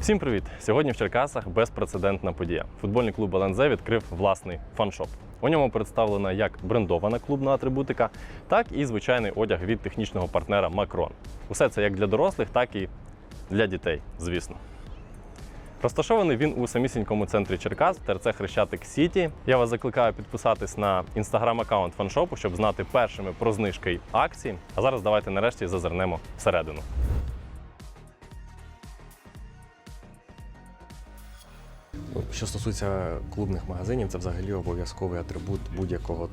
Всім привіт! Сьогодні в Черкасах безпрецедентна подія. Футбольний клуб ЛНЗ відкрив власний фаншоп. У ньому представлена як брендована клубна атрибутика, так і звичайний одяг від технічного партнера Макрон. Усе це як для дорослих, так і для дітей, звісно. Розташований він у самісінькому центрі Черкас, ТРЦ Хрещатик Сіті. Я вас закликаю підписатись на інстаграм-аккаунт фаншопу, щоб знати першими про знижки акції. А зараз давайте нарешті зазирнемо всередину. Що стосується клубних магазинів, це взагалі обов'язковий атрибут будь-якого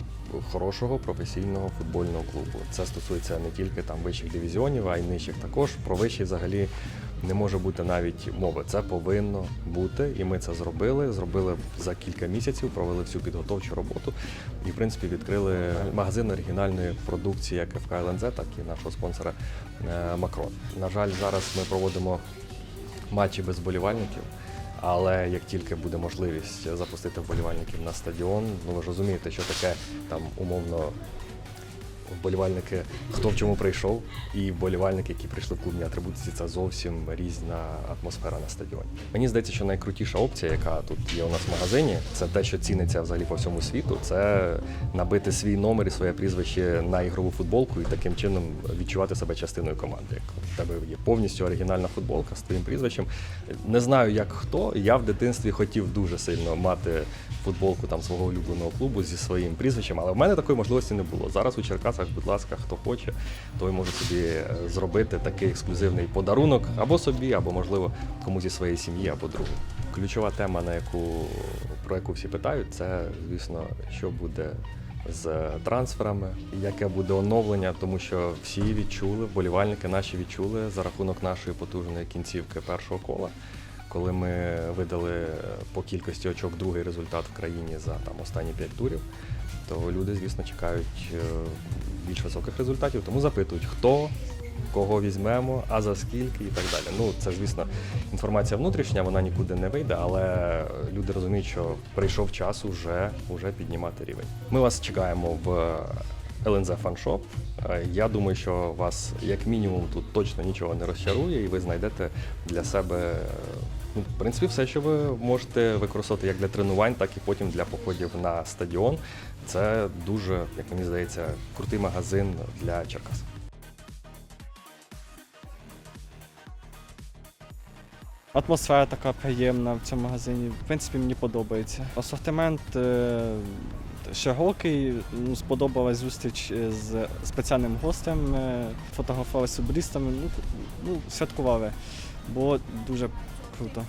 хорошого професійного футбольного клубу. Це стосується не тільки там вищих дивізіонів, а й нижчих також. Про вищі взагалі не може бути навіть мови. Це повинно бути, і ми це зробили. Зробили за кілька місяців, провели всю підготовчу роботу і, в принципі, відкрили магазин оригінальної продукції як ФК ЛНЗ, так і нашого спонсора е, Макрон. На жаль, зараз ми проводимо матчі без болівальників. Але як тільки буде можливість запустити вболівальників на стадіон, ну ви ж розумієте, що таке там умовно вболівальники, хто в чому прийшов, і вболівальники, які прийшли в клубні атрибутиці, це зовсім різна атмосфера на стадіоні. Мені здається, що найкрутіша опція, яка тут є у нас в магазині, це те, що ціниться взагалі по всьому світу. Це набити свій номер і своє прізвище на ігрову футболку і таким чином відчувати себе частиною команди. У тебе є повністю оригінальна футболка з твоїм прізвищем. Не знаю, як хто. Я в дитинстві хотів дуже сильно мати футболку там свого улюбленого клубу зі своїм прізвищем, але в мене такої можливості не було. Зараз у Черкасах, будь ласка, хто хоче, той може собі е, зробити такий ексклюзивний подарунок або собі, або можливо комусь зі своєї сім'ї, або другу. Ключова тема, на яку про яку всі питають, це звісно, що буде з трансферами, яке буде оновлення, тому що всі відчули, вболівальники наші відчули за рахунок нашої потужної кінцівки першого кола. Коли ми видали по кількості очок другий результат в країні за там останні п'ять турів, то люди, звісно, чекають е, більш високих результатів, тому запитують, хто, кого візьмемо, а за скільки і так далі. Ну, це, звісно, інформація внутрішня, вона нікуди не вийде, але люди розуміють, що прийшов час уже, уже піднімати рівень. Ми вас чекаємо в ЛНЗ Фаншоп. Е, Я думаю, що вас як мінімум тут точно нічого не розчарує, і ви знайдете для себе ну, в принципі все, що ви можете використовувати як для тренувань, так і потім для походів на стадіон. Це дуже, як мені здається, крутий магазин для Черкас. Атмосфера така приємна в цьому магазині. В принципі, мені подобається. Асортимент е, широкий. Ну, сподобалась зустріч з спеціальним гостем. фотографувалися Фотографували з. Ну, ну, святкували. Було дуже круто.